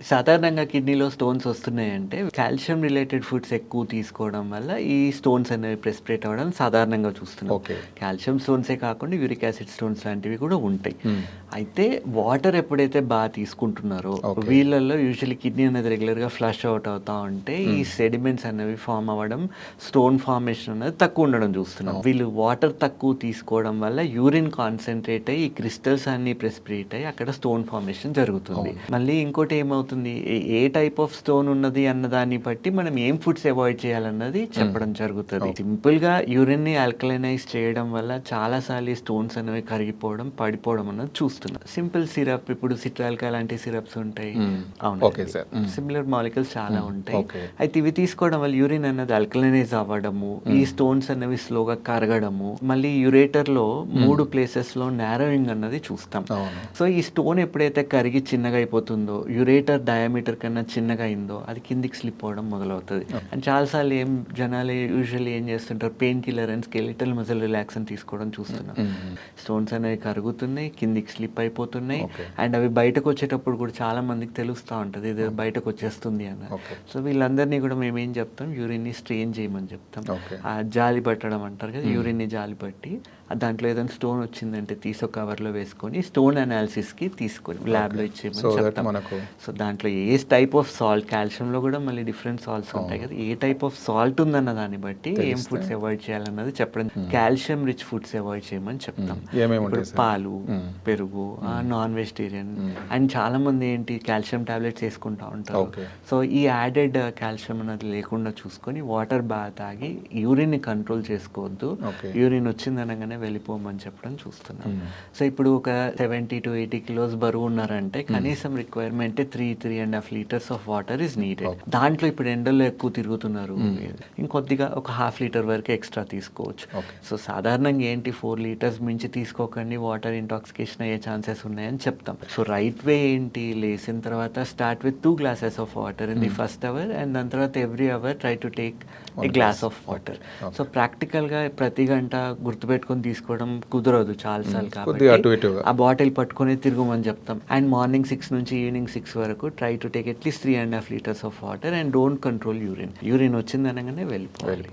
సాధారణంగా కిడ్నీలో స్టోన్స్ వస్తున్నాయంటే కాల్షియం రిలేటెడ్ ఫుడ్స్ ఎక్కువ తీసుకోవడం వల్ల ఈ స్టోన్స్ అనేవి ప్రెస్పిరేట్ అవ్వడం సాధారణంగా చూస్తున్నాం కాల్షియం స్టోన్సే కాకుండా యూరిక్ యాసిడ్ స్టోన్స్ లాంటివి కూడా ఉంటాయి మ్మ్. అయితే వాటర్ ఎప్పుడైతే బాగా తీసుకుంటున్నారో. వీళ్ళల్లో యూజువల్లీ కిడ్నీ అనేది రెగ్యులర్గా ఫ్లష్ అవుట్ అవుతా ఉంటే ఈ సెడిమెంట్స్ అనేవి ఫామ్ అవ్వడం స్టోన్ ఫార్మేషన్ అనేది తక్కువ ఉండడం చూస్తున్నాం. వీళ్ళు వాటర్ తక్కువ తీసుకోవడం వల్ల యూరిన్ కాన్సన్ట్రేట్ అయ్యి ఈ క్రిస్టల్స్ అన్ని ప్రెస్పిరేట్ అయ్యి అక్కడ స్టోన్ ఫార్మేషన్ జరుగుతుంది. మళ్ళీ ఇంకోటి ఏమవుతుంది a- a type of stone ఉన్నది అన్న దాన్ని బట్టి మనం ఏం ఫుడ్స్ అవాయిడ్ చేయాలన్నది చెప్పడం జరుగుతుంది. సింపుల్గా యూరిన్ని ఆల్కలైనైజ్ చేయడం వల్ల చాలా సార్లు స్టోన్స్ అనేవి కరిగిపోవడం పడిపోవడం అన్నది చూస్తున్నాం. సింపుల్ సిరప్ ఇప్పుడు సిట్రాల్కా లాంటి సిరప్స్ ఉంటాయి. అవును. సిమిలర్ మాలికల్స్ చాలా ఉంటాయి. అయితే ఇవి తీసుకోవడం వల్ల యూరిన్ అనేది ఆల్కలైనైజ్ అవ్వడము ఈ స్టోన్స్ అనేవి స్లోగా కరగడము మళ్ళీ యురేటర్లో మూడు ప్లేసెస్లో నారోయింగ్ అన్నది చూస్తాం. సో ఈ స్టోన్ ఎప్పుడైతే కరిగి చిన్నగా అయిపోతుందో యురేటర్ డయామీటర్ కన్నా చిన్నగా అయిందో అది కిందికి స్లిప్ అవ్వడం మొదలవుతుంది. అండ్ చాలాసార్లు ఏం జనాలు యూజువల్లీ ఏం చేస్తుంటారు? Pain killer and skeletal muscle relax అని తీసుకోవడం చూస్తున్నాం. స్టోన్స్ అనేవి కరుగుతున్నాయి కిందికి స్లిప్ అయిపోతున్నాయి. అండ్ అవి బయటకు వచ్చేటప్పుడు కూడా చాలా మందికి తెలుస్తూ ఉంటుంది. ఇది బయటకు వచ్చేస్తుంది అన్న సో వీళ్ళందరినీ కూడా మేము ఏం చెప్తాం? యూరిన్ని స్ట్రెయిన్ చేయమని చెప్తాం. ఆ జాలి పట్టడం అంటారు కదా యూరిన్ని జాలి పట్టి దాంట్లో ఏదైనా స్టోన్ వచ్చిందంటే తీసి ఒక కవర్లో వేసుకొని స్టోన్ అనాలిసిస్కి తీసుకొని ల్యాబ్లో ఇచ్చేయమని చెప్తాం. సో దాంట్లో ఏ టైప్ ఆఫ్ సాల్ట్ కాల్షియంలో కూడా మళ్ళీ డిఫరెంట్ సాల్ట్స్ ఉంటాయి కదా ఏ టైప్ ఆఫ్ సాల్ట్ ఉందన్న దాన్ని బట్టి ఏం. ఫుడ్స్ అవాయిడ్ చేయాలన్నది చెప్పడం కాల్షియం రిచ్ ఫుడ్స్ అవాయిడ్ చేయమని చెప్తాం ఇప్పుడు? పాలు. పెరుగు నాన్ వెజిటేరియన్. అండ్ చాలా మంది ఏంటి కాల్షియం టాబ్లెట్స్ వేసుకుంటా ఉంటారు. సో ఈ యాడెడ్ కాల్షియం అనేది లేకుండా చూసుకొని వాటర్ బాగా తాగి యూరిన్ కంట్రోల్ చేసుకోవద్దు. యూరిన్ వచ్చిందనగానే వెళ్ళిపోమని చెప్పడం చూస్తున్నాం. సో ఇప్పుడు ఒక సెవెంటీ టు ఎయిటీ కిలోస్ బరువు ఉన్నారంటే కనీసం requirement three three and half litres of water is needed. దాంట్లో ఇప్పుడు ఎండల్లో ఎక్కువ తిరుగుతున్నారు. ఇంకొద్దిగా ఒక హాఫ్ లీటర్ వరకు ఎక్స్ట్రా తీసుకోవచ్చు. సో సాధారణంగా ఏంటి? ఫోర్ లీటర్స్ మించి తీసుకోకండి. వాటర్ ఇంటాక్సికేషన్ అయ్యే ఛాన్సెస్ ఉన్నాయని చెప్తాం. సో రైట్ వే ఏంటి? లేసిన తర్వాత start with two glasses of water in the first hour and దాని తర్వాత every hour try to take a glass. Of water. So ప్రాక్టికల్గా ప్రతి గంట గుర్తుపెట్టుకొని తీసుకోవడం కుదరదు చాలాసార్లు అటు కాబట్టి ఆ బాటిల్ పట్టుకొని తిరగమని చెప్తాం. అండ్ మార్నింగ్ సిక్స్ నుంచి ఈవినింగ్ సిక్స్ వరకు try to take at least three and half litres of water and don't control urine urine వచ్చింది అనగానే వెళ్ళిపోవాలి.